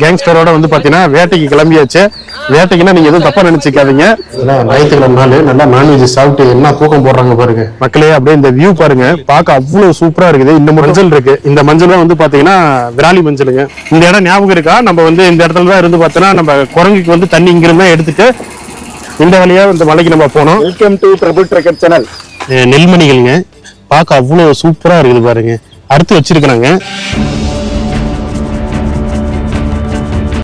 கேங்ஸ்டரோட வந்து பாத்தீங்கன்னா வேட்டைக்கு கிளம்பியாச்சு. வேட்டைக்குன்னா நீங்க எதுவும் தப்பா நினைச்சுக்காதீங்க. ஞாயிற்றுக்கிழமை நாள் நல்லா நான்வெஜ் சாப்பிட்டு என்ன தூக்கம் போடுறாங்க பாருங்க. மக்களே அப்படியே இந்த வியூ பாருங்க. பார்க்க அவ்வளவு சூப்பரா இருக்குது. இந்த மஞ்சள் இருக்கு. இந்த மஞ்சள் வந்து பாத்தீங்கன்னா விராலி மஞ்சளுங்க. இந்த இடம் ஞாபகம் இருக்கா? நம்ம வந்து இந்த இடத்துல தான் இருந்து பார்த்தோன்னா நம்ம குரங்குக்கு வந்து தண்ணி இங்கிருந்து எடுத்துட்டு இந்த வழியா இந்த மலைக்கு நம்ம போனோம். Welcome to Prabhu trekker channel நெல்மணிகள்ங்க. பார்க்க அவ்வளோ சூப்பரா இருக்குது பாருங்க. அறுத்து வச்சிருக்கிறாங்க.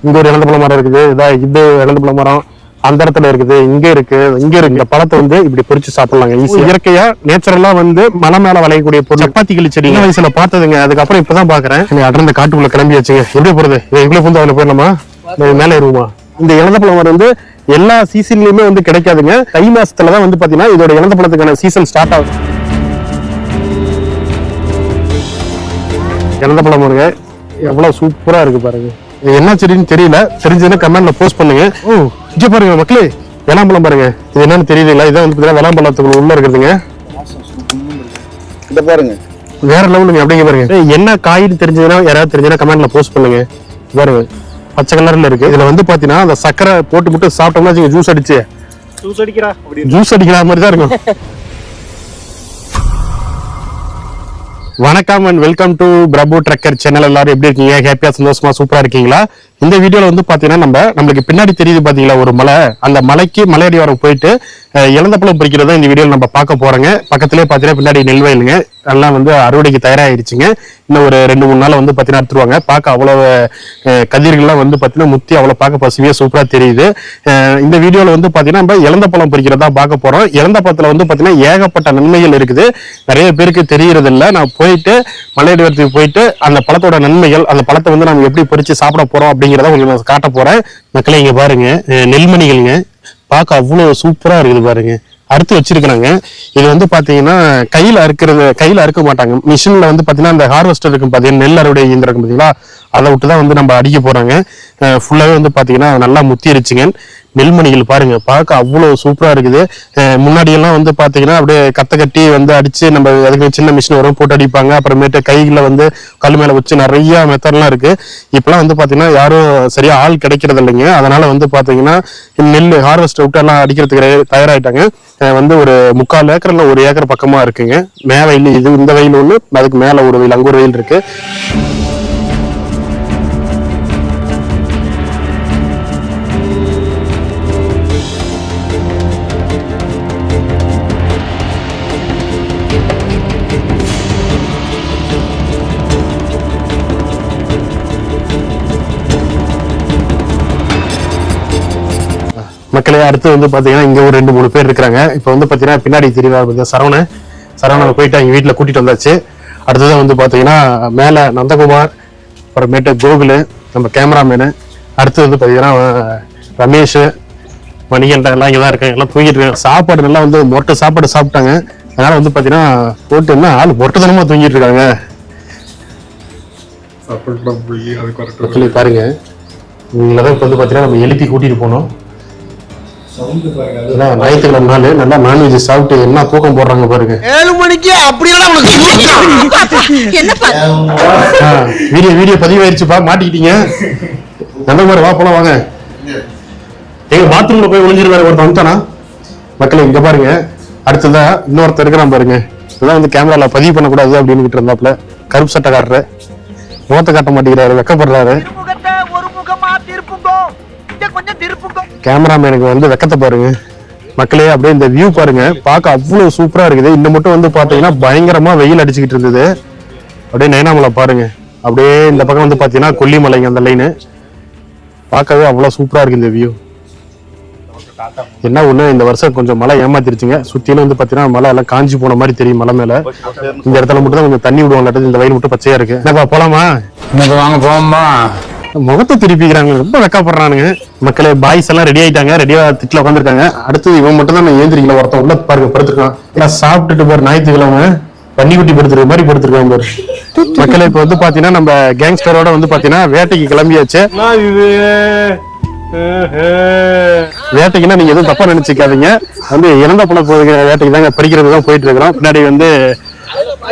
இங்க ஒரு இழந்த பழ மரம் இருக்குது. இதா இது இழந்த பழ மரம் அந்த இடத்துல இருக்குது. இங்க இருக்கு. இங்க இருக்கு. இந்த பழத்தை வந்து இப்படி பொரிச்சு சாப்பிடலாங்க. இயற்கையா நேச்சுரலா வந்து மலை மேல விளையக்கூடிய பொருள். சப்பாத்தி கிளி செடி. வயசுல பார்த்ததுங்க. அதுக்கப்புறம் இப்பதான் பாக்குறேன். அடர்ந்த காட்டுக்குள்ள கிளம்பி வச்சுங்க எப்படி போறது? எவ்வளவு புந்து அதுல போயிடலாமா? மேல ஏறுவோமா? இந்த இழந்த பழம் வந்து எல்லா சீசன்லயுமே வந்து கிடைக்காதுங்க. தை மாசத்துல தான் வந்து பாத்தீங்கன்னா இதோட இழந்த பழத்துக்கான சீசன் ஸ்டார்ட் ஆகும். இறந்த பழம் பாருங்க எவ்வளவு சூப்பரா இருக்கு பாருங்க. என்ன செடின்னு தெரியல. தெரிஞ்சதுன்னா கமெண்ட்ல போஸ்ட் பண்ணுங்க. ஓ இங்க பாருங்க மக்களே. வேளாம்பழம் பாருங்க. இது என்னன்னு தெரியல இதான் வந்து பாத்தீங்கன்னா வேளாம்பழத்துக்குள்ள உள்ள இருக்குதுங்க. இத பாருங்க. வேற லெவலுங்க. அப்படிங்க பாருங்க. என்ன காயின்னு தெரிஞ்சதுன்னா யாராவது தெரிஞ்சதுன்னா கமெண்ட்ல போஸ்ட் பண்ணுங்க. பாருங்க. பச்சை கலர்ல இருக்கு. இதுல வந்து பாத்தீங்கன்னா அந்த சக்கரை போட்டு மட்டும் சாப்பிட்டோம்னா ஜூஸ் அடிச்சு. ஜூஸ் அடிக்கிறா. அப்படி ஜூஸ் அடிக்கிற மாதிரி தான் இருக்கும். வணக்கம் and welcome to Prabhu trekker channel எல்லாரும் எப்படி இருக்கீங்க? ஹாப்பியா சந்தோஷமா சூப்பரா இருக்கீங்களா? இந்த வீடியோல வந்து பாத்தீங்கன்னா நம்ம நம்மளுக்கு பின்னாடி தெரியுது பாத்தீங்களா ஒரு மலை. அந்த மலைக்கு மலையடிவாரம் போயிட்டு அஹ், இளந்தப்பழம் பறிக்கிறதா இந்த வீடியோவில் நம்ம பார்க்க போறோங்க. பக்கத்திலே பாத்தீங்கன்னா பின்னாடி நெல்வயலுங்க எல்லாம் வந்து அறுவடைக்கு தயாராகிடுச்சுங்க இன்னும் ஒரு ரெண்டு மூணு நாள் வந்து பார்த்தீங்கன்னா எடுத்துருவாங்க. பார்க்க அவ்வளோ கதிர்கள்லாம் வந்து பார்த்தீங்கன்னா முத்தி அவ்வளோ பார்க்க பசுமையாக சூப்பராக தெரியுது. இந்த வீடியோவில் வந்து பார்த்தீங்கன்னா நம்ம இழந்த பழம் பறிக்கிறதா பார்க்க போகிறோம் இழந்த பழத்தில் வந்து பார்த்தீங்கன்னா ஏகப்பட்ட நன்மைகள் இருக்குது. நிறைய பேருக்கு தெரியறதில்ல. நான் போயிட்டு மலையடிவரத்துக்கு போயிட்டு அந்த பழத்தோட நன்மைகள் அந்த பழத்தை வந்து நம்ம எப்படி பறித்து சாப்பிட போகிறோம் போறோம் அப்படிங்கிறத உங்களுக்கு காட்ட போகிறேன் மக்களை இங்க பாருங்க. நெல்மணிகள்ங்க. பார்க்க அவ்வளவு சூப்பரா இருக்குது பாருங்க. அறுத்து வச்சிருக்கிறாங்க. இது வந்து பாத்தீங்கன்னா கையில அறுக்கிறது கையில அறுக்க மாட்டாங்க. மிஷின்ல வந்து பாத்தீங்கன்னா அந்த ஹார்வெஸ்டர் இருக்கும் பாத்தீங்கன்னா நெல் அறுவடை இயந்திரம் இருக்கும் பாத்தீங்களா? அதை விட்டு தான் வந்து நம்ம அடிக்க போகிறாங்க ஃபுல்லாகவே வந்து பார்த்தீங்கன்னா நல்லா முத்திருச்சுங்க. நெல்மணிகள் பாருங்க. பார்க்க அவ்வளோ சூப்பராக இருக்குது. முன்னாடியெல்லாம் வந்து பார்த்தீங்கன்னா அப்படியே கத்தை கட்டி வந்து அடித்து நம்ம அதுக்கு சின்ன மிஷின் வரும் போட்டு அடிப்பாங்க. அப்புறமேட்டு கையில் வந்து கல் மேலே வச்சு நிறையா மெத்தட்லாம் இருக்குது இப்போலாம் வந்து பார்த்திங்கன்னா யாரும் சரியாக ஆள் கிடைக்கிறது இல்லைங்க. அதனால் வந்து பார்த்தீங்கன்னா நெல் ஹார்வெஸ்ட் விட்டு எல்லாம் அடிக்கிறதுக்கு தயாராகிட்டாங்க வந்து ஒரு முக்கால் ஏக்கரில் ஒரு ஏக்கர் பக்கமாக இருக்குங்க. மே வயல் இது இந்த வயல் ஒன்று அதுக்கு மேலே ஒரு வயல் அங்கே ஒரு வயல் இருக்குது மக்களே அடுத்து வந்து பாத்தீங்கன்னா இங்க ஒரு ரெண்டு மூணு பேர் இருக்கிறாங்க. இப்போ வந்து பாத்தீங்கன்னா பின்னாடி தெரியவா சரவணன். சரவணனை போயிட்டு அவங்க வீட்டுல கூட்டிட்டு வந்தாச்சு. அடுத்ததான் வந்து பாத்தீங்கன்னா மேல நந்தகுமார் அப்புறமேட்டு கோகுலு நம்ம கேமராமேனு. அடுத்து வந்து பாத்தீங்கன்னா அஹ், ரமேஷ் மணிகண்டன் எல்லாம் இங்கதான் இருக்காங்க. எல்லாம் தூங்கிட்டு இருக்காங்க. சாப்பாடு நல்லா வந்து மொட்டை சாப்பாடு சாப்பிட்டாங்க. அதனால வந்து பாத்தீங்கன்னா போட்டு என்ன ஆள் மொட்டைத்தனமா தூங்கிட்டு இருக்காங்க. பாருங்க. இவங்களதான் இப்ப வந்து பாத்தீங்கன்னா நம்ம எழுப்பி கூட்டிட்டு போனோம். ஞாயிற்றுக்கிழமை நாள். நல்லா நான்வெஜ் சாப்பிட்டு என்ன தூக்கம் போடுறாங்க பாருங்க. ஏழு மணிக்கு அப்படியே என்னப்பா? ஆ, வீடியோ வீடியோ பதிவாயிருச்சுப்பா. மாட்டிக்கிட்டீங்க. நந்தகுமார் வா போலாம் வாங்க. எங்க பாத்ரூம்ல போய் ஒளிஞ்சிருக்காரு ஒருத்தன் வந்துட்டானா? மக்களே இங்க பாருங்க. அடுத்ததா இன்னொருத்தர் இருக்கிறான் பாருங்க. இதெல்லாம் வந்து கேமரால பதிவு பண்ணக்கூடாது அப்படின்னு இருந்தாப்ல கருப்பு சட்டைக்காரரு முகத்தை காட்ட மாட்டேங்கிறாரு வெக்கப்படுறாரு. கொஞ்சம் திருப்புங்கோ. கேமராமேனுக்கு வந்து வெக்கத்தை பாருங்க. மக்களே அப்படியே இந்த வியூ பாருங்க. பார்க்க அவ்வளோ சூப்பராக இருக்குது. இன்னும் மட்டும் வந்து பார்த்தீங்கன்னா பயங்கரமாக வெயில் அடிச்சுக்கிட்டு இருந்தது. அப்படியே நயனாமலை பாருங்க. அப்படியே இந்த பக்கம் வந்து பார்த்தீங்கன்னா கொல்லிமலைங்க அந்த லைனு பார்க்கவே அவ்வளோ சூப்பராக இருக்குது இந்த வியூ என்ன ஒண்ணு இந்த வருஷம் கொஞ்சம் மழை ஏமாத்திருச்சுங்க. சுத்திலும் வந்து பாத்தீங்கன்னா மழை எல்லாம் காஞ்சி போன மாதிரி தெரியும் மலை மேல. இந்த இடத்துல மட்டும் தான் கொஞ்சம் தண்ணி விடுவாங்க இந்த வயல் மட்டும் பச்சையா இருக்கு. என்னப்பா போலாமா? இன்னைக்கு வாங்க போமா முகத்தை திருப்பிக்கிறாங்க. ரொம்ப வெக்கப்படுறானுங்க. மக்களே பாய்ஸ் எல்லாம் ரெடி ஆயிட்டாங்க. ரெடியா திட்டில் உட்காந்துருக்காங்க அடுத்து இவன் மட்டும் தான் ஏந்திரிக்கல. ஒருத்தன் உள்ள பாருங்க படுத்துருக்கான். எல்லாம் சாப்பிட்டுட்டு போற ஞாயிற்றுக்கிழமை பன்னிக்குட்டி படுத்துருக்க மாதிரி படுத்துருக்கான் பாரு. மக்களே இப்ப வந்து பாத்தீங்கன்னா நம்ம கேங்ஸ்டரோட வந்து பாத்தீங்கன்னா வேட்டைக்கு கிளம்பியாச்சு. வேட்டைக்குன்னா நீங்க எதுவும் தப்பா நினைச்சுக்காதீங்க. வந்து இறந்த பழம் போதுங்க வேட்டைக்கு தாங்க படிக்கிறது தான் போயிட்டு இருக்கிறோம். பின்னாடி வந்து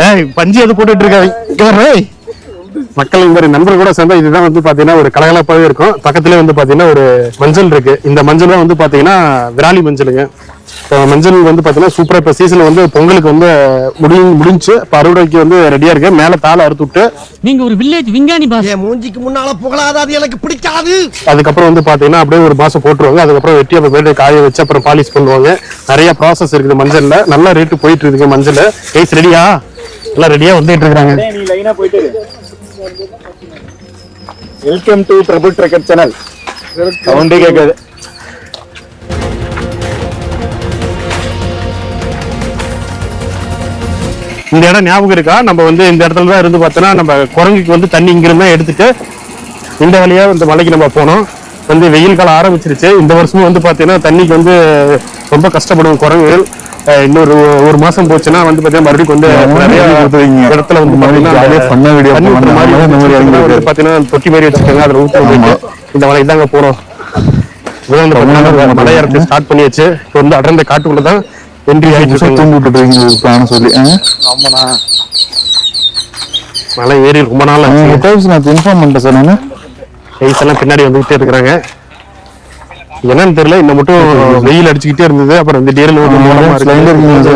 ஏய் பஞ்சு எது போட்டுட்டு இருக்காங்க மக்கள் இந்த மாதிரி நண்பர்கள் கூட சேர்ந்தா இதுதான் வந்து பாத்தீங்கன்னா ஒரு கலகலப்பாவே இருக்கும். பக்கத்துலயே வந்து பாத்தீங்கன்னா ஒரு மஞ்சள் இருக்கு. இந்த மஞ்சள் தான் வந்து பாத்தீங்கன்னா விராலி மஞ்சளுங்க. இப்போ மஞ்சள் வந்து பாத்தீங்கன்னா சூப்பரா இப்ப சீசன் வந்து பொங்கலுக்கு வந்து முடி முடிஞ்சு இப்ப அறுவடைக்கு வந்து ரெடியா இருக்கு. மேல தாளை அறுத்து விட்டு நீங்க ஒரு வில்லேஜ் விஞ்ஞானி பாஸ் மூஞ்சிக்கு முன்னால புகழாத. அது எனக்கு பிடிக்காது. அதுக்கப்புறம் வந்து பாத்தீங்கன்னா அப்படியே ஒரு மாசம் போட்டுருவாங்க. அதுக்கப்புறம் வெட்டி அப்புறம் போயிட்டு காய வச்சு அப்புறம் பாலிஷ் பண்ணுவாங்க. நிறைய ப்ராசஸ் இருக்குது மஞ்சள்ல. நல்ல ரேட்டு போயிட்டு இருக்குங்க மஞ்சள். கைஸ் ரெடியா எல்லாம் ரெடியா வந்துட்டு இருக்காங்க. நீ லைனா போயிட்டு welcome to Prabhu trekker channel சவுண்டே கேட்காது இந்த இடம் ஞாபகம் இருக்கா? நம்ம வந்து இந்த இடத்துல தான் இருந்து பார்த்தோன்னா நம்ம குரங்குக்கு வந்து தண்ணி இங்கிருந்து தான் எடுத்துட்டு இந்த வழியா இந்த மலைக்கு நம்ம போனோம். வந்து வெயில் காலம் ஆரம்பிச்சிருச்சு. இந்த வருஷமும் வந்து பார்த்தீங்கன்னா தண்ணிக்கு வந்து ரொம்ப கஷ்டப்படும் குரங்குகள். இன்னொரு ஒரு மாசம் போச்சுன்னா வந்து பார்த்தீங்கன்னா மறுபடியும் வந்து நிறைய இடத்துல வந்து வந்து பார்த்தீங்கன்னா தொட்டி மாதிரி வச்சிருக்காங்க. அதில் போயிட்டு இந்த மலை தாங்க போறோம். இப்பதான் வந்து பார்த்தீங்கன்னா மலை ஏறத்தை ஸ்டார்ட் பண்ணியாச்சு. இப்போ வந்து அடர்ந்த காட்டுக்குள்ள தான் என்ட்ரி ஆயிட்டு புதுசா இருக்காங்க. தூண்டி விட்டுருக்கீங்க பிளான சொல்லி மலை ஏறி ரொம்ப நாள் நான் இன்ஃபார்ம் பண்ணிட்டேன் சார் நான். பின்னாடி வந்துகிட்டே இருக்கிறாங்க. என்னன்னு தெரியல. இந்த மட்டும் வெயில் அடிச்சுக்கிட்டே இருந்தது. அப்புறம் இந்த டீரல் வந்து மூலமா line ல இருக்கு இருக்குங்க. வந்து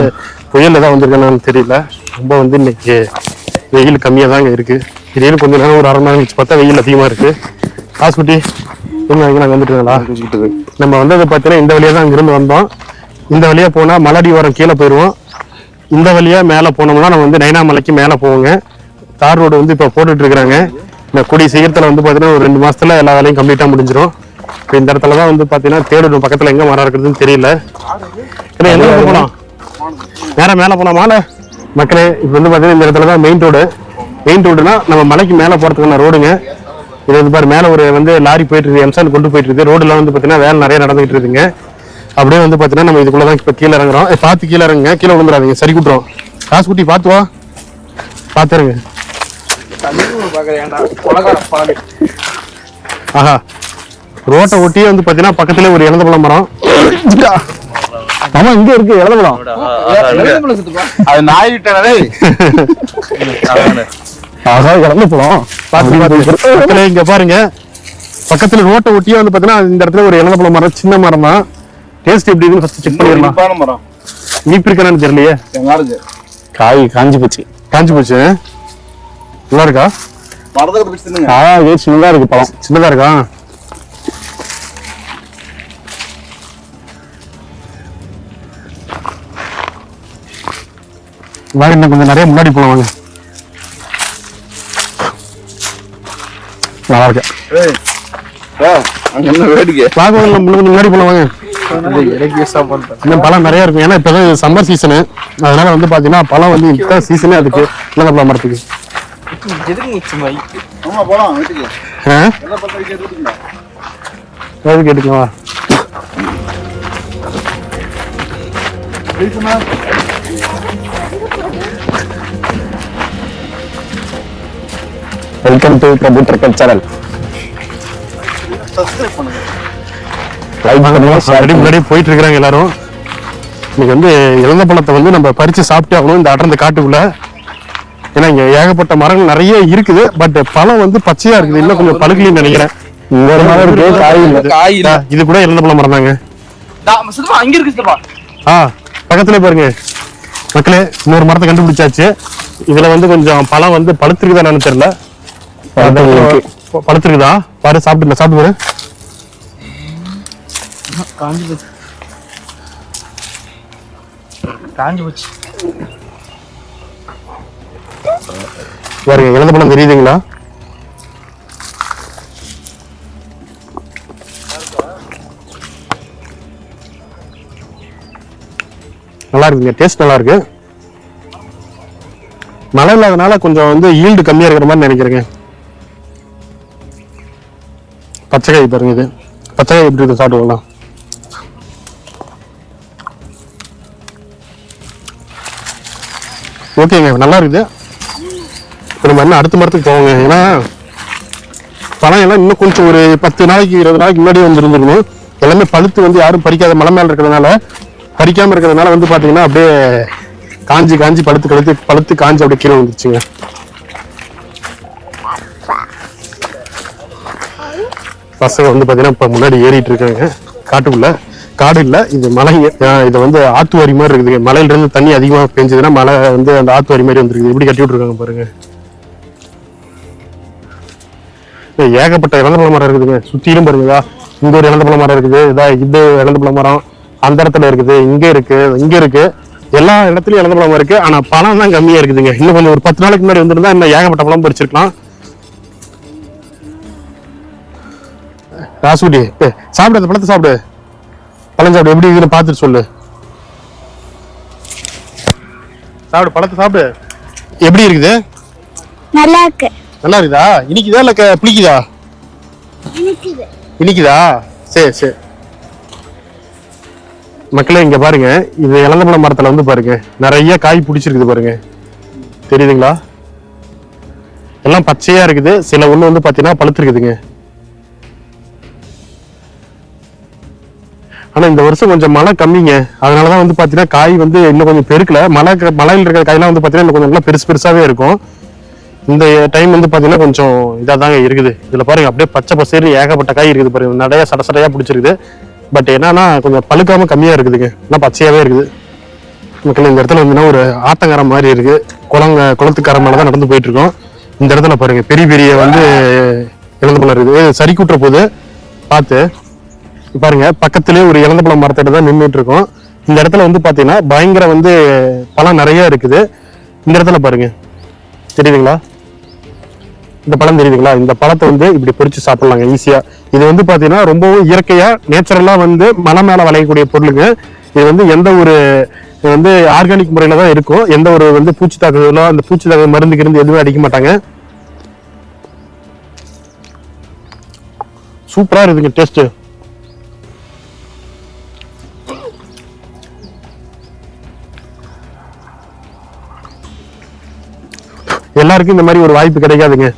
புயல் தான் வந்திருக்கானு தெரியல. ரொம்ப வந்து இன்னைக்கு வெயில் கம்மியா தாங்க இருக்கு. திடீர்னு கொஞ்ச நேரம் ஒரு அரை மணி நேரம் கழிச்சு பார்த்தா வெயில் அதிகமா இருக்கு. ஹாஸ்பிட்டி எங்க நாங்க வந்துட்டுங்களா? நம்ம வந்தது பார்த்தீங்கன்னா இந்த வழியா தான் அங்கிருந்து வந்தோம். இந்த வழியா போனா மலடி ஓரம் கீழே போயிடுவோம் இந்த வழியா மேலே போனோம்னா நம்ம வந்து நைனா மலைக்கு மேலே போவோங்க. தார் ரோடு வந்து இப்போ போட்டுட்டு இருக்கிறாங்க. இந்த கூடிய சீக்கிரத்தில் வந்து பார்த்தீங்கன்னா ஒரு ரெண்டு மாசத்துல எல்லா வேலையும் கம்ப்ளீட்டாக முடிஞ்சிடும் இப்போ இந்த இடத்துல தான் வந்து பார்த்தீங்கன்னா தேடணும் பக்கத்தில் எங்கே மரம் இருக்குதுன்னு தெரியல. ஏன்னா எங்க போகலாம் நேரா மேலே போகலாமால மக்களே இப்போ வந்து பார்த்தீங்கன்னா இந்த இடத்துல தான் மெயின் ரோடு மெயின் ரோடுனா நம்ம மலைக்கு மேலே போகிறதுக்கான ரோடுங்க இது வந்து பாரு மேலே ஒரு வந்து லாரி போயிட்டு இருக்கு எம்சான் கொண்டு போயிட்டு இருக்கு. ரோடுலாம் வந்து பார்த்தீங்கன்னா வேலை நிறைய நடந்துகிட்டு இருக்குங்க. அப்படியே வந்து பார்த்தீங்கன்னா நம்ம இதுக்குள்ள தான் இப்போ கீழே இறங்குறோம். பார்த்து கீழே இறங்குங்க. கீழே விழுந்துடாதீங்க சரி கூட்டுறோம் காசு குட்டி பார்த்து வா. பார்த்துருங்க ஆஹா. ரோட்டை ஒட்டியே வந்து பார்த்தீங்கன்னா பக்கத்துல ஒரு இழந்த பழம் மரம். ஆமா இங்க இருக்கு எழுதலாம் அது நாயிட்டே அதான் இறந்து போலாம் பார்த்து பார்த்து. பக்கத்துல இங்க பாருங்க. பக்கத்துல ரோட்டை ஒட்டியே வந்து பார்த்தீங்கன்னா இந்த இடத்துல ஒரு இழந்த பழம் மரம் சின்ன மரம் தான். டேஸ்ட் எப்படி இருக்குன்னு ஃபர்ஸ்ட் செக் பண்ணிடலாம். மரம். இனிப்பு இருக்கானு தெரியலையே. காய் காஞ்சி போச்சு. காஞ்சி போச்சு? நல்லா இருக்கா? மரத்துக்கு பிடிச்சிருந்துங்க ஆ இது சின்னதா இருக்கு பழம். சின்னதா இருக்கா? வாங்க இன்னும் கொஞ்சம் நிறைய முன்னாடி போலாம் வாங்க. நல்லா இருக்கு அங்க என்ன வேடிக்கை? வாங்க முன்னாடி வாங்க. இன்னும் பழம் நிறைய இருக்கும். ஏன்னா இப்பதான் சம்மர் சீசனு அதனால வந்து பாத்தீங்கன்னா பழம் வந்து இப்போ சீசனே அதுக்கு இளந்த பழம் மரத்துக்கு. போலாம் welcome to Prabhu trekker channel முன்னாடி போயிட்டு இருக்கிறாங்க எல்லாரும். இன்னைக்கு வந்து இளந்த பழத்தை வந்து நம்ம பறிச்சு சாப்பிட்டே ஆகணும் இந்த அடர்ந்த காட்டுக்குள்ள. ஏன்னா இங்க ஏகப்பட்ட மரங்கள் நிறைய இருக்குது பட் பழம் வந்து பச்சையா இருக்குது. இன்னும் கொஞ்சம் பழுக்கலின்னு நினைக்கிறேன். இங்க ஒரு மரம் இருக்கு காய் இல்ல. காய் இல்ல. ஆ, இது கூட இளந்த பழம் மரம் தாங்க. அங்க இருக்கு ஆ பக்கத்துல பாருங்க. மக்களே இன்னொரு மரத்தை கண்டுபிடிச்சாச்சு. இதுல வந்து கொஞ்சம் பழம் வந்து பழுத்திருக்குதா என்னன்னு தெரியல. பழுத்திருக்குதா? பாரு சாப்பிட்டு சாப்பிட்டு பாரு. காஞ்சி போச்சு. காஞ்சி போச்சு. பாருங்க இளந்த பழம் தெரியுதுங்களா நல்லா இருக்குங்க டேஸ்ட் நல்லா இருக்கு மழை இல்லாதனால கொஞ்சம் வந்து ஈல்டு கம்மியா இருக்கிற மாதிரி நினைக்கிறேங்க. பச்சைக்காய் பாருங்க இது. பச்சைக்காய் எப்படி இருக்கு சாப்பிட்டுக்கலாம் ஓகேங்க நல்லா இருக்குது இப்போ நம்ம என்ன அடுத்த மரத்துக்கு போவோங்க. ஏன்னா பழம் எல்லாம் இன்னும் கொஞ்சம் ஒரு பத்து நாளைக்கு இருபது நாளைக்கு முன்னாடி வந்துருந்துருக்கணும். எல்லாமே பழுத்து வந்து யாரும் பறிக்காத மலை மேல இருக்கிறதுனால பறிக்காமல் இருக்கிறதுனால வந்து பார்த்தீங்கன்னா அப்படியே காஞ்சி காஞ்சி பழுத்து கழுத்து பழுத்து காஞ்சி அப்படியே கீழே வந்துருச்சுங்க. பசங்க வந்து பார்த்தீங்கன்னா இப்போ முன்னாடி ஏறிட்டு இருக்காங்க. காட்டுக்குள்ளே காடு இல்லை இது மலை இதை வந்து ஆத்து வரி மாதிரி இருக்குதுங்க. மலையிலேருந்து தண்ணி அதிகமாக பெஞ்சதுன்னா மலை வந்து அந்த ஆத்து வரி மாதிரி வந்துருக்குது. இப்படி கட்டி விட்ருக்காங்க பாருங்க. ஏகப்பட்ட இழந்த பழ மரம் இருக்குதுங்க. சுற்றிலும் பாருங்கதா இந்த ஒரு இழந்த பழ மரம் இருக்குது. இதா இது இழந்த பழ மரம். அந்த இடத்துல இருக்குது இங்க இருக்கு இங்க இருக்கு. எல்லா இடத்துலயும் இறந்தப்பழ மரம் இருக்கு. ஆனா பழம் தான் கம்மியா இருக்குதுங்க. இன்னும் கொஞ்சம் ஒரு பத்து நாளைக்கு முன்னாடி வந்திருந்தா இன்னும் ஏகப்பட்ட பழம் பறிச்சிருக்கலாம். ராசுடி சாப்பிடு அந்த பழத்தை சாப்பிடு. பழம் சாப்பிடு. எப்படி இருக்குன்னு பார்த்துட்டு சொல்லு. சாப்பிடு பழத்தை சாப்பிடு. எப்படி இருக்குது? நல்லா இருக்கு. நல்லா இருக்குதா? இனிக்குதா இல்ல புளிக்குதா? இனிக்குதா? சரி சரி. மக்களே இங்க பாருங்க. இது இளந்தப்பழ மரத்துல வந்து பாருங்க. நிறைய காய் பிடிச்சிருக்குது பாருங்க. தெரியுதுங்களா? எல்லாம் பச்சையா இருக்குது. சில ஒண்ணு வந்து பாத்தீங்கன்னா பழுத்திருக்குதுங்க. ஆனா இந்த வருஷம் கொஞ்சம் மழை கம்மிங்க. அதனாலதான் வந்து பாத்தீங்கன்னா காய் வந்து இன்னும் கொஞ்சம் பெருக்கல. மழை மழையில் இருக்கிற காயெல்லாம் வந்து பாத்தீங்கன்னா இன்னும் கொஞ்சம் நல்லா பெருசு பெருசாவே இருக்கும். இந்த டைம் வந்து பாத்தீங்கன்னா கொஞ்சம் இதா தாங்க இருக்குது. இதுல பாருங்க அப்படியே பச்சை பசேரி ஏகப்பட்ட காய் இருக்குது பாருங்க. நிறைய சட சடையா பிடிச்சிருக்குது. பட் என்னன்னா கொஞ்சம் பழுக்காம கம்மியா இருக்குதுங்க. நல்லா பச்சையாவே இருக்குது. மக்கள் இந்த இடத்துல வந்துன்னா ஒரு ஆத்தங்கரம் மாதிரி இருக்கு. குளங்க குளத்துக்கார மேல தான் நடந்து போயிட்டு இருக்கோம் இந்த இடத்துல பாருங்க பெரிய பெரிய வந்து இழந்த பழம் இருக்குது. சரி கூட்டுற போது பார்த்து பாருங்க பக்கத்துலேயே ஒரு இழந்த பழம் மரத்தோட தான் நின்றுட்டு இருக்கோம் இந்த இடத்துல வந்து பாத்தீங்கன்னா பயங்கர வந்து பழம் நிறைய இருக்குது. இந்த இடத்துல பாருங்க. தெரியுதுங்களா? இந்த பழம் தெரியுதுங்களா? இந்த பழத்தை வந்து இப்படி பொரிச்சு சாப்பிடலாங்க ஈஸியா இது வந்து பாத்தீங்கன்னா ரொம்பவும் இயற்கையா நேச்சுரலா வந்து மலை மேல விளையக்கூடிய பொருளுங்க. இது வந்து எந்த ஒரு வந்து ஆர்கானிக் முறையில தான் இருக்கும். எந்த ஒரு வந்து பூச்சி தாக்குதலோ அந்த பூச்சி தாக்குதல் மருந்து கிருந்து எதுவுமே அடிக்க மாட்டாங்க. சூப்பரா இருக்குங்க டேஸ்ட் எல்லாருக்கும் இந்த மாதிரி ஒரு வாய்ப்பு கிடைக்காதுங்க.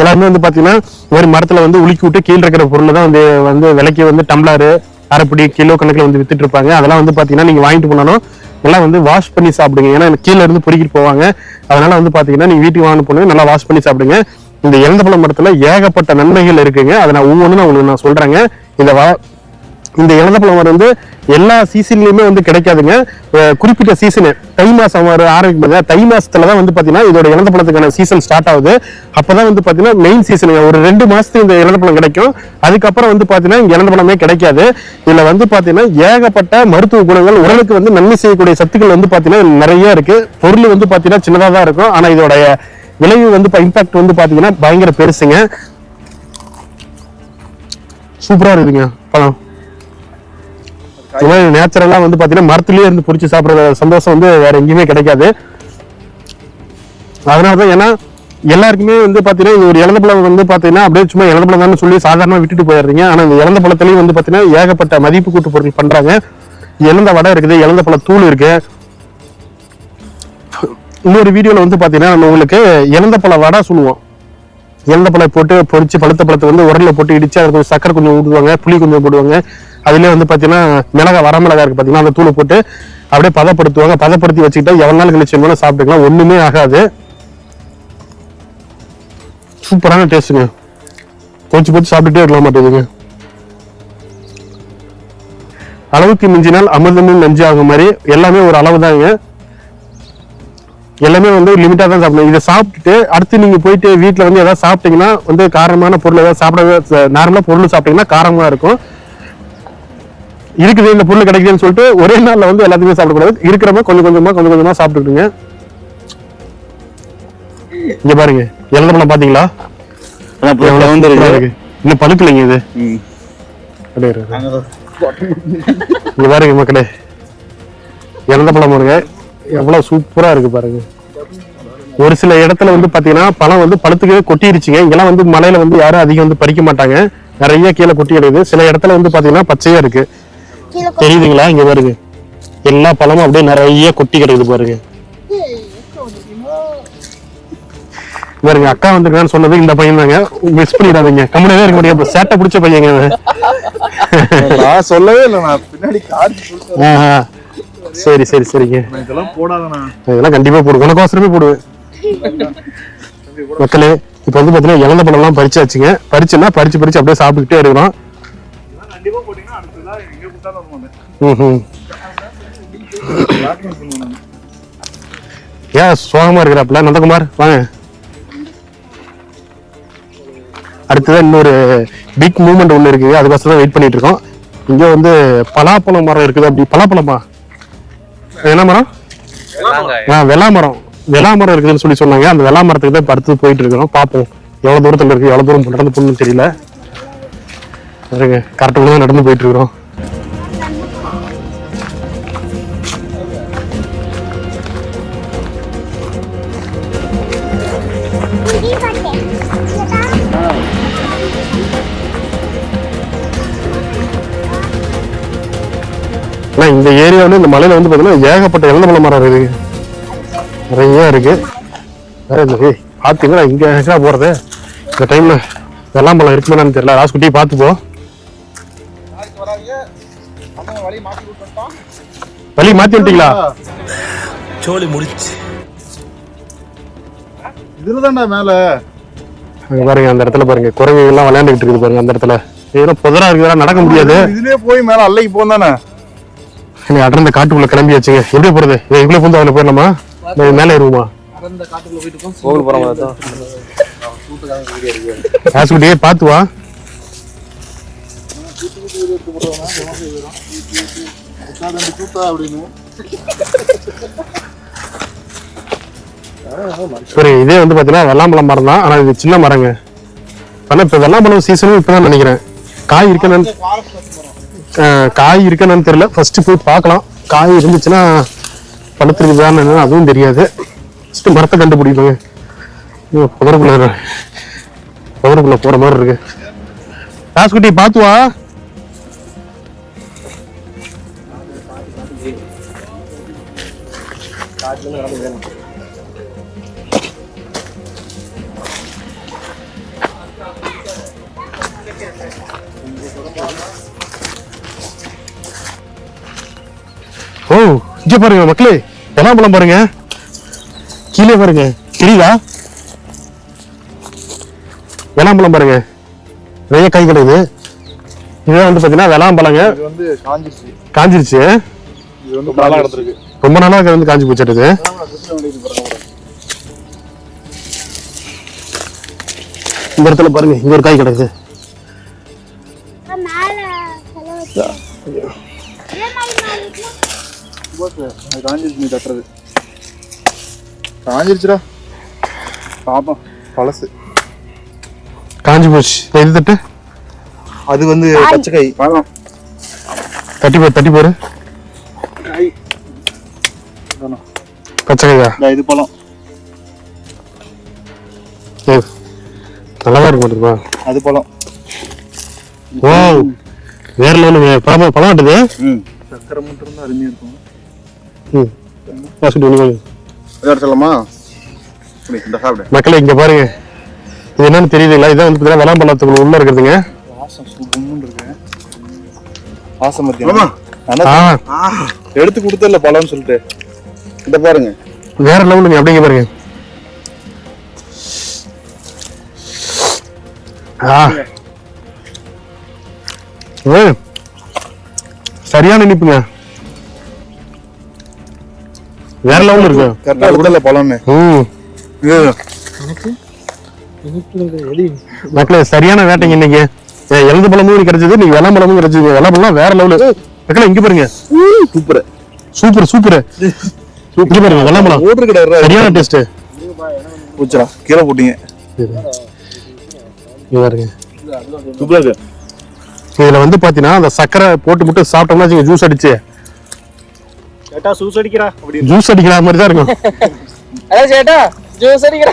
எல்லாருமே வந்து பார்த்தீங்கன்னா ஒரு மரத்தில் வந்து உலுக்கி விட்டு கீழே இருக்கிற பொருளை தான் வந்து வந்து விலைக்கு வந்து டம்ளரு அரைப்படி கிலோ கணக்கில் வந்து வித்துட்டு இருப்பாங்க. அதெல்லாம் வந்து பார்த்தீங்கன்னா நீங்கள் வாங்கிட்டு போனாலும் எல்லாம் வந்து வாஷ் பண்ணி சாப்பிடுங்க. ஏன்னா கீழே இருந்து பொறுக்கிட்டு போவாங்க. அதனால வந்து பார்த்தீங்கன்னா நீங்கள் வீட்டுக்கு வாங்க போனது நல்லா வாஷ் பண்ணி சாப்பிடுங்க. இந்த எலந்தபழம் மரத்தில் ஏகப்பட்ட நன்மைகள் இருக்குங்க. அதை நான் ஒவ்வொன்றும் நான் உங்களுக்கு நான் சொல்கிறேங்க இந்த வா இந்த இழந்தப்பழம் மரம் வந்து எல்லா சீசன்லையுமே வந்து கிடைக்காதுங்க. குறிப்பிட்ட சீசனு தை மாதம் வர ஆரம்பிக்கும் தை மாதத்துல தான் வந்து பார்த்தீங்கன்னா இதோட இழந்தப்பழத்துக்கான சீசன் ஸ்டார்ட் ஆகுது. அப்போ தான் வந்து பார்த்தீங்கன்னா மெயின் சீசனுங்க ஒரு ரெண்டு மாதத்துக்கு இந்த இழந்தப்பழம் கிடைக்கும். அதுக்கப்புறம் வந்து பார்த்தீங்கன்னா இங்கே இழந்தப்பழமே கிடைக்காது. இதில் வந்து பார்த்தீங்கன்னா ஏகப்பட்ட மருத்துவ குணங்கள் உடலுக்கு வந்து நன்மை செய்யக்கூடிய சத்துக்கள் வந்து பார்த்தீங்கன்னா நிறைய இருக்குது பொருள் வந்து பார்த்தீங்கன்னா சின்னதாக தான் இருக்கும். ஆனால் இதோடைய விளைவு வந்து இம்பாக்ட் வந்து பார்த்தீங்கன்னா பயங்கர பெருசுங்க. சூப்பராக இருக்குங்க பழம். இது மாதிரி நேச்சுரலா வந்து பாத்தீங்கன்னா மரத்திலேயே இருந்து பொரிச்சு சாப்பிடுற சந்தோஷம் வந்து வேற எங்கேயுமே கிடைக்காது. அதனாலதான் ஏன்னா எல்லாருக்குமே வந்து பாத்தீங்கன்னா இது ஒரு இழந்த பழம் வந்து பாத்தீங்கன்னா அப்படியே சும்மா இழந்த பழம் தான் சொல்லி சாதாரணமா விட்டுட்டு போயிடுறீங்க. ஆனா இந்த இழந்த பழத்துலயும் வந்து பாத்தீங்கன்னா ஏகப்பட்ட மதிப்பு கூட்டு பொருள் பண்றாங்க. இழந்த வடை இருக்குது இழந்த பழ தூள் இருக்கு. இன்னொரு வீடியோல வந்து பாத்தீங்கன்னா நம்ம உங்களுக்கு இழந்த பழ வடை சொல்லுவோம். இழந்த பழம் போட்டு பொறிச்சு பழுத்த பழத்தை வந்து உரல போட்டு இடிச்சு அதுல கொஞ்சம் சக்கரை கொஞ்சம் ஊடுவாங்க புளி கொஞ்சம் போடுவாங்க. அதுலயே வந்து பாத்தீங்கன்னா மிளகா வரமிளகா இருக்கு பாத்தீங்கன்னா அந்த தூளை போட்டு அப்படியே பதப்படுத்துவாங்க. பதப்படுத்தி வச்சுக்கிட்டா எவ்வளவு நாள் கழிச்சு வேணா சாப்பிட்டுக்கலாம். ஒண்ணுமே ஆகாது. சூப்பரான டேஸ்ட்டுங்க போச்சு போச்சு சாப்பிட்டுட்டே இருக்கலாம் மாட்டேங்குதுங்க. அளவுக்கு மிஞ்சினால் அமிர்தமும் நஞ்சு ஆகும் மாதிரி எல்லாமே ஒரு அளவு தாங்க எல்லாமே வந்து லிமிட்டா தான் சாப்பிடணும். இதை சாப்பிட்டுட்டு அடுத்து நீங்க போயிட்டு வீட்ல வந்து ஏதாவது சாப்பிட்டீங்கன்னா வந்து காரமான பொருள் ஏதாவது சாப்பிட நார்மலா பொருள் சாப்பிட்டீங்கன்னா காரமா இருக்கும். இருக்குது இந்த பொருள் கிடைக்குதுன்னு சொல்லிட்டு ஒரே நாள்ல வந்து எல்லாத்தையுமே சாப்பிடக்கூடாது. இருக்கிறப்ப கொஞ்சம் கொஞ்சமா கொஞ்சம் கொஞ்சமா சாப்பிட்டுக்கிட்டுங்க இங்க பாருங்க. சூப்பரா இருக்கு. இன்னும் பழுக்கலைங்க இது. அப்படியே இரு. இங்க பாருங்க மக்களே. இறந்த பழம் பாருங்க. எவ்வளவு சூப்பரா இருக்கு பாருங்க. ஒரு சில இடத்துல வந்து பாத்தீங்கன்னா பழம் வந்து பழுத்துக்கவே கொட்டிருச்சுங்க. இங்கெல்லாம் வந்து மலையில வந்து யாரும் அதிகம் வந்து பறிக்க மாட்டாங்க. நிறைய கீழே கொட்டி கிடக்குது. சில இடத்துல வந்து பாத்தீங்கன்னா பச்சையா இருக்கு. கீழே தெரியுதுங்களா? இங்க பாருங்க. எல்லா பழமும் அப்படியே நிறைய கொட்டி கிடக்குது பாருங்க. பாருங்க அக்கா வந்திருக்கான்னு சொன்னது இந்த பையன் தாங்க. மிஸ் பண்ணிடாதீங்க. கம்முனவே இருக்க முடியாது. சேட்டை பிடிச்ச பையங்க சொல்லவே இல்லை நான் பின்னாடி. சரி சரி சரிங்க. இதெல்லாம் போடாதண்ணா. இதெல்லாம் கண்டிப்பா போடுவேன் உனக்கோசரமே போடுவேன். மக்களே இப்போ வந்து பார்த்தீங்கன்னா இழந்த பழம்லாம் பறிச்சாச்சுங்க. பறிச்சுன்னா பறிச்சு பறிச்சு அப்படியே சாப்பிட்டுக்கிட்டே இருக்கிறோம் ஏன் சோகமா இருக்கிறாப்புல? நந்தகுமார் வாங்க. அடுத்ததான் இன்னொரு பிக் மூவ்மெண்ட் ஒன்று இருக்குது. அதுக்கோசரம் தான் வெயிட் பண்ணிட்டு இருக்கோம். இங்கே வந்து பலாப்பழம் மரம் இருக்குது அப்படி? பலாப்பழமா? என்ன மரம்? வெலா மரம் மரம் இருக்குதுன்னு சொல்லி சொன்னாங்க. அந்த மரத்துக்கு தான் இப்ப அடுத்து போயிட்டு இருக்கிறோம். பார்ப்போம். எவ்வளோ தூரத்தில் இருக்கு எவ்வளோ தூரம் நடந்து போகணும்னு தெரியல. கரெக்டாக நடந்து போயிட்டு இருக்கிறோம். ஆனா இந்த ஏரியாவில் இந்த மலையில வந்து பார்த்தீங்கன்னா ஏகப்பட்ட இழந்த பழ மரம் இருக்குது. நிறைய இருக்கு. வேற இந்த ஏய் பார்த்தீங்களா இங்க எங்க போறது? இந்த டைம்ல வெள்ளாம் பழம் இருக்குமான்னு தெரியல. ராஸ்குட்டி பார்த்து போ. வழி மாத்தி விட்டீங்களா? இதுலதான்டா மேல. அங்க பாருங்க அந்த இடத்துல பாருங்க. குரங்கு எல்லாம் விளையாண்டுகிட்டு இருக்குது பாருங்க அந்த இடத்துல. ஏதோ புதரா இருக்குதா நடக்க முடியாது. இதுலயே போய் மேல அல்லைக்கு போந்தானே நீ அடர்ந்த காட்டுக்குள்ள கிளம்பியாச்சுங்க எப்படி போறது? இதை இவ்வளவு பூந்து அதுல போயிடலாமா? மேலே ஏறுவோமா? ராசுகுட்டியே பார்த்து வா. சரி இதே வந்து பாத்தீங்கன்னா வெள்ளாம்பழம் மரம் தான். ஆனா இது சின்ன மரங்க. ஆனா இப்ப வெள்ளாம்பழம் சீசனும் இப்பதான் நினைக்கிறேன். காய் இருக்கணும்னு காய் இருக்கணும்னு தெரியல. ஃபர்ஸ்ட் போய் பார்க்கலாம். காய் இருந்துச்சுன்னா பழுத்திருக்குதான்னு என்னன்னு அதுவும் தெரியாது. ஃபஸ்ட்டு மரத்தை கண்டுபிடிப்பாங்க. ஐயோ, புதருக்குள்ள புதருக்குள்ள போகிற மாதிரி இருக்கு. ராஸ்குட்டி காட்டுல நடந்து வேணும் இங்க பாருங்க மக்களே பலாப்பழம் பாருங்க. கீழே பாருங்க. தெரியுதா? வெளாம்பழம் பாருங்க. நிறைய காய் கிடையாது இதுதான் வந்து பாத்தீங்கன்னா வெளாம்பழங்க. இது வந்து காஞ்சிருச்சு. காஞ்சிருச்சு. இது வந்து நல்லா கிடந்திருக்கு ரொம்ப நாளா வந்து காஞ்சி போச்சிடுது இந்த இடத்துல பாருங்க இங்க ஒரு காய் கிடக்குது. காஞ்சிருச்சு நீ தட்டுறது. காஞ்சிருச்சுடா. பாப்போம். பழசு. காஞ்சி போச்சு. இது தட்டு. அது வந்து பச்சைக்காய். பழம் தட்டி போரு தட்டி போரு காய் பச்சை காயா இந்த இது பழம். நல்லாதான் இருக்க மாட்டேங்குமா அது பழம். ஓ வேற லெவலுங்க பழம் பழம் கட்டுது ம். சக்கரை மட்டும் இருந்தா அருமையா இருக்கும். மக்களே இங்க பாருங்க. இது என்னன்னு தெரியுதுங்களா? இதான் வந்து பார்த்தீங்கன்னா வெளாம்பழத்துக்குள்ள உள்ள இருக்குதுங்க வாசம் சுகம்னு இருக்கு. வாசம் பத்தியா? ஆ. எடுத்து கொடுத்தல பழம்னு சொல்லிட்டு. இந்த பாருங்க. வேற லெவலுங்க அப்படிங்க பாருங்க. சரியான இனிப்புங்க. வேற லெவல் இருக்கு? கரெக்டா கொடுத்தல பழம்னு ம். மக்களே சரியான வேட்டைங்க இன்னைக்கு. ஏ, எழுந்து பழமும் கிடைச்சது நீங்க வெள்ளம் பழமும் கிடைச்சது. வெள்ளம் பழம் வேற லெவலு மக்களே இங்க பாருங்க. சூப்பர். Super super. இங்க பாருங்க வெள்ளம் பழம். ஓட்டு கிடையாது சரியான டேஸ்ட் பூச்சரா கீழே போட்டீங்க. பாருங்க. சூப்பரா இருக்கு. இதுல வந்து பாத்தீங்கன்னா அந்த சக்கரை போட்டு மட்டும் சாப்பிட்டோம்னா ஜூஸ் அடிச்சு. கேட்டா சூஸ் அடிக்கிறா அப்படி ஜூஸ் அடிக்கிற மாதிரி தான் இருக்கும் அதான் சேட்டா ஜூஸ் அடிக்கிற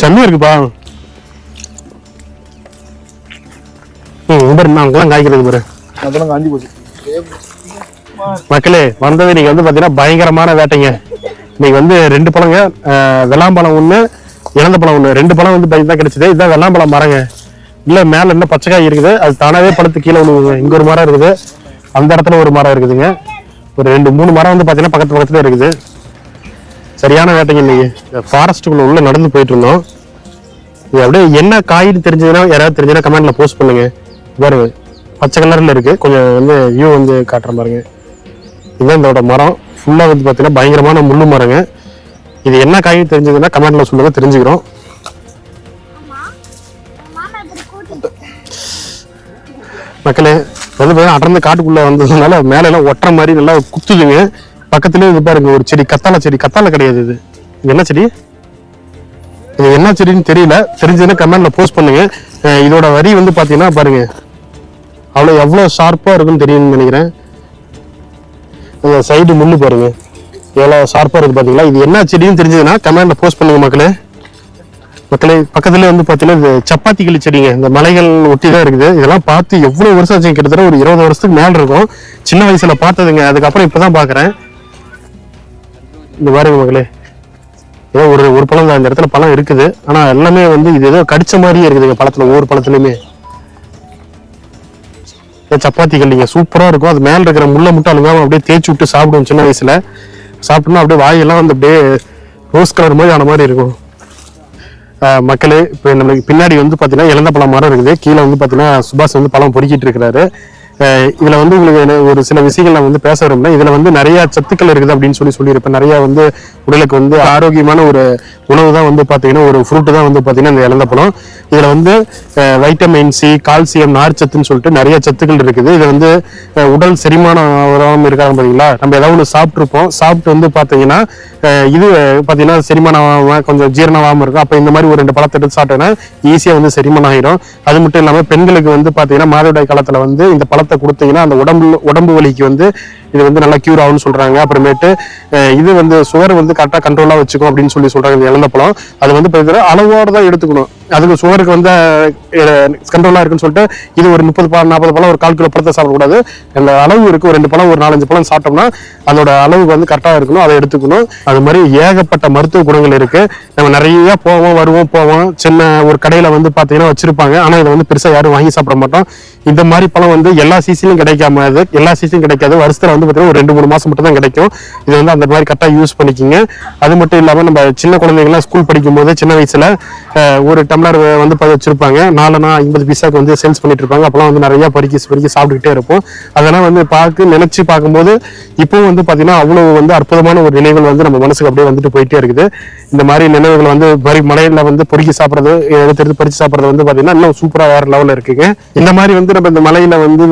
செம்மையா இருக்குப்பா காய்க்கிறது பாரு அதெல்லாம் காஞ்சி போச்சு மக்களே வந்தது நீங்க வந்து பாத்தீங்கன்னா பயங்கரமான வேட்டைங்க இன்னைக்கு வந்து ரெண்டு பழங்க வெள்ளாம்பழம் ஒண்ணு இழந்த பழம் ஒண்ணு ரெண்டு பழம் வந்து தான் கிடைச்சது இதுதான் வெள்ளாம்பழம் மரங்க இல்ல மேல இன்னும் பச்சைக்காய் இருக்குது அது தானாவே பழுத்து கீழே விழுவுங்க இங்க ஒரு மரம் இருக்குது அந்த இடத்துல ஒரு மரம் இருக்குதுங்க ஒரு ரெண்டு மூணு மரம் வந்து பாத்தீங்கன்னா பக்கத்து பக்கத்துல இருக்குது. சரியான வேட்டைங்க இன்னைக்கு ஃபாரஸ்ட்டுக்குள்ள உள்ள நடந்து போயிட்டு இருந்தோம். இது அப்படியே என்ன காயின்னு தெரிஞ்சதுன்னா யாராவது தெரிஞ்சதுன்னா கமெண்ட்ல போஸ்ட் பண்ணுங்க. பாருங்க. பச்சை கலர்ல இருக்கு. கொஞ்சம் வந்து வியூ வந்து காட்டுற பாருங்க. இதுதான் இதோட மரம். ஃபுல்லா வந்து பாத்தீங்கன்னா பயங்கரமான முள்ளு மரங்க. இது என்ன காயின்னு தெரிஞ்சதுன்னா கமெண்ட்ல சொல்லுங்க. தெரிஞ்சுக்கிறோம். மக்களே வந்து பார்த்தீங்கன்னா அடர்ந்த காட்டுக்குள்ள வந்ததுனால மேல எல்லாம் ஒட்டுற மாதிரி நல்லா குத்துதுங்க. பக்கத்துலேயே இது பாருங்க ஒரு செடி கத்தாழை செடி கத்தாழை கிடையாது இது. என்ன செடி? இது என்ன செடின்னு தெரியல. தெரிஞ்சதுன்னா கமெண்ட்ல போஸ்ட் பண்ணுங்க. இதோட வரி வந்து பாத்தீங்கன்னா பாருங்க. அவ்வளோ எவ்வளோ ஷார்ப்பா இருக்குன்னு தெரியும்னு நினைக்கிறேன். அந்த சைடு முள்ளு பாருங்க. எவ்வளோ ஷார்ப்பா இருக்கு பாத்தீங்களா? இது என்ன செடின்னு தெரிஞ்சதுன்னா கமெண்ட்ல போஸ்ட் பண்ணுங்க மக்களே. மக்களே பக்கத்துல வந்து பாத்தீங்கன்னா இது சப்பாத்தி கிளி செடிங்க இந்த மலைகள் ஒட்டி தான் இருக்குது. இதெல்லாம் பார்த்து எவ்வளவு வருஷம் ஆச்சு? கிட்டத்தட்ட ஒரு இருபது வருஷத்துக்கு மேல இருக்கும். சின்ன வயசுல பார்த்ததுங்க. அதுக்கப்புறம் இப்பதான் பாக்குறேன் இந்த பாருங்க மக்களே. ஏதோ ஒரு ஒரு பழம் தான். இந்த இடத்துல பழம் இருக்குது. ஆனா எல்லாமே வந்து இது ஏதோ கடிச்ச மாதிரியே இருக்குதுங்க பழத்துல ஒவ்வொரு பழத்துலயுமே. இந்த சப்பாத்தி கல்லிங்க சூப்பரா இருக்கும். அது மேல இருக்கிற முள்ளை மட்டும் அப்படியே தேய்ச்சி விட்டு சாப்பிடுவோம் சின்ன வயசுல. சாப்பிட்டோம்னா அப்படியே வாயெல்லாம் வந்து அப்படியே ரோஸ் கலர் மாதிரி ஆன மாதிரி இருக்கும். மக்களே இப்போ நம்மளுக்கு பின்னாடி வந்து பார்த்தீங்கன்னா இழந்த பழம் மரம் இருக்குது. கீழே வந்து பார்த்தீங்கன்னா சுபாஷ் வந்து பழம் பொறுக்கிட்டு இருக்கிறாரு. இதில் இதுல வந்து உங்களுக்கு ஒரு சில விஷயங்கள் நான் வந்து பேச விரும்புகிறேன் இதுல வந்து நிறைய சத்துக்கள் இருக்குது அப்படின்னு சொல்லி சொல்லியிருப்பேன். நிறைய வந்து உடலுக்கு வந்து ஆரோக்கியமான ஒரு உணவு தான் வந்து பார்த்தீங்கன்னா ஒரு ஃப்ரூட்டு தான் வந்து பார்த்தீங்கன்னா இந்த இழந்த பழம். இதில் வந்து வைட்டமின் சி கால்சியம் நார்ச்சத்துன்னு சொல்லிட்டு நிறைய சத்துக்கள் இருக்குது. இது வந்து உடல் செரிமானம் இருக்காங்க பார்த்தீங்களா நம்ம ஏதாவது ஒன்று சாப்பிட்ருப்போம் சாப்பிட்டு வந்து பார்த்தீங்கன்னா இது பார்த்தீங்கன்னா செரிமானம் கொஞ்சம் ஜீரணமாகாமல் இருக்கும். அப்போ இந்த மாதிரி ஒரு ரெண்டு பழத்தை எடுத்து சாப்பிட்டோன்னா ஈஸியாக வந்து செரிமானம் ஆகிடும் அது மட்டும் இல்லாமல் பெண்களுக்கு வந்து பார்த்தீங்கன்னா மாதவிடாய் காலத்தில் வந்து இந்த பழத்தை கொடுத்தீங்கன்னா அந்த உடம்பு உடம்பு வலிக்கு வந்து இது வந்து நல்லா கியூர் ஆகும்னு சொல்றாங்க. அப்புறமேட்டு இது வந்து சுகர் வந்து கரெக்டாக கண்ட்ரோலாக வச்சுக்கும் அப்படின்னு சொல்லி சொல்றாங்க இந்த இழந்த பழம். அது வந்து பார்த்தீங்கன்னா அளவோடு தான் எடுத்துக்கணும். அதுக்கு சுகருக்கு வந்து கண்ட்ரோலாக இருக்குன்னு சொல்லிட்டு இது ஒரு முப்பது பழம் நாற்பது பழம் ஒரு கால் கிலோ பழத்தை சாப்பிடக்கூடாது. அந்த அளவு இருக்கு ஒரு ரெண்டு பழம் ஒரு நாலஞ்சு பழம் சாப்பிட்டோம்னா அதோட அளவு வந்து கரெக்டாக இருக்கணும் அதை எடுத்துக்கணும். அது மாதிரி ஏகப்பட்ட மருத்துவ குணங்கள் இருக்குது நம்ம நிறைய போவோம் வருவோம் போவோம். சின்ன ஒரு கடையில் வந்து பார்த்தீங்கன்னா வச்சிருப்பாங்க. ஆனால் இதை வந்து பெருசாக யாரும் வாங்கி சாப்பிட மாட்டோம். இந்த மாதிரி பழம் வந்து எல்லா சீசன்லையும் கிடைக்காம இது எல்லா சீசனும் கிடைக்காது. வருஷத்தில் வந்து பார்த்தீங்கன்னா ஒரு ரெண்டு மூணு மாதம் மட்டும் தான் கிடைக்கும். இது வந்து அந்த மாதிரி கரெக்டாக யூஸ் பண்ணிக்கிங்க. அது மட்டும் இல்லாமல் நம்ம சின்ன குழந்தைங்கலாம் ஸ்கூல் படிக்கும் போது சின்ன வயசில் ஒரு டம் டம்ளர் வந்து பதி வச்சிருப்பாங்க. நாலுனா ஐம்பது பீஸாக்கு வந்து சேல்ஸ் பண்ணிட்டு இருப்பாங்க. அப்பெல்லாம் வந்து நிறைய பறிக்கி பறிக்கி சாப்பிட்டுக்கிட்டே இருப்போம். அதெல்லாம் வந்து பார்த்து நினைச்சு பார்க்கும்போது இப்போவும் வந்து பார்த்தீங்கன்னா அவ்வளவு வந்து அற்புதமான ஒரு நினைவுகள் வந்து நம்ம மனசுக்கு அப்படியே வந்துட்டு போயிட்டே இருக்குது. இந்த மாதிரி நினைவுகள் வந்து வரி மலையில வந்து பொறுக்கி சாப்பிட்றது எடுத்து எடுத்து பறிச்சு சாப்பிட்றது வந்து பார்த்தீங்கன்னா இன்னும் சூப்பராக வேற லெவலில் இருக்குங்க. இந்த மாதிரி வந்து நம்ம இந்த மலையில வந்து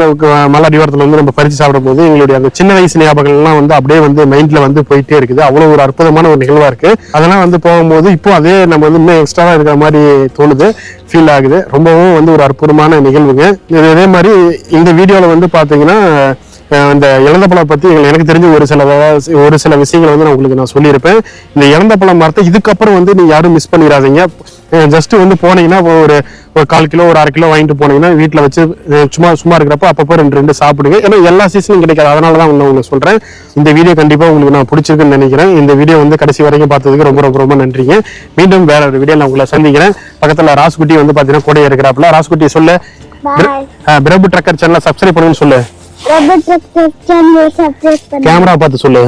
மலை அடிவாரத்தில் வந்து நம்ம பறிச்சு சாப்பிடும்போது எங்களுடைய அந்த சின்ன வயசு ஞாபகங்கள்லாம் வந்து அப்படியே வந்து மைண்ட்ல வந்து போயிட்டே இருக்குது. அவ்வளோ ஒரு அற்புதமான ஒரு நிகழ்வாக இருக்கு. அதெல்லாம் வந்து போகும்போது இப்போ அதே நம்ம வந்து இன்னும் எக்ஸ்ட்ராவாக இருக்கிற மாதிரி தோணுது ஃபீல் ஆகுது. ரொம்பவும் வந்து ஒரு அற்புதமான நிகழ்வுங்க. இதே அதே மாதிரி இந்த வீடியோவில் வந்து பார்த்தீங்கன்னா இந்த இழந்த பழம் பத்தி எனக்கு தெரிஞ்ச ஒரு சில ஒரு சில விஷயங்களை வந்து நான் உங்களுக்கு நான் சொல்லியிருப்பேன். இந்த இழந்த பழம் மரத்தை இதுக்கப்புறம் வந்து நீங்கள் யாரும் மிஸ் பண்ணிடாதீங்க ஜஸ்ட் வந்து போனீங்கன்னா ஒரு ஒரு கால் கிலோ ஒரு அரை கிலோ வாங்கிட்டு போனீங்கன்னா வீட்டில் வச்சு சும்மா சும்மா இருக்கிறப்ப அப்பப்போ ரெண்டு ரெண்டு சாப்பிடுங்க. ஏன்னா எல்லா சீசனும் கிடைக்காது. அதனால தான் நான் உங்களுக்கு சொல்றேன். இந்த வீடியோ கண்டிப்பா உங்களுக்கு நான் பிடிச்சிருக்குன்னு நினைக்கிறேன். இந்த வீடியோ வந்து கடைசி வரைக்கும் பார்த்ததுக்கு ரொம்ப ரொம்ப ரொம்ப நன்றிங்க. மீண்டும் வேற ஒரு வீடியோ நான் உங்களை சந்திக்கிறேன். பக்கத்துல ராசுகுட்டி வந்து பாத்தீங்கன்னா கூட இருக்கிறாப்புல. ராசுகுட்டி சொல்லு. பிரபு ட்ரக்கர் சேனலை சப்ஸ்கிரைப் பண்ணுன்னு சொல்லு. கேமரா பார்த்து சொல்லு.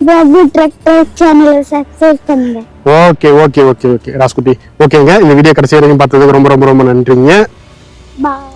பிரபு டிராக்டர் சேனல் சப்ஸ்கிரைப் பண்ணுங்க ஓகே ஓகே ஓகே ஓகே ராஸ்குட்டி. ஓகேங்க இந்த வீடியோ கடைசி வரைக்கும் பார்த்ததுக்கு ரொம்ப ரொம்ப ரொம்ப நன்றிங்க. பாய்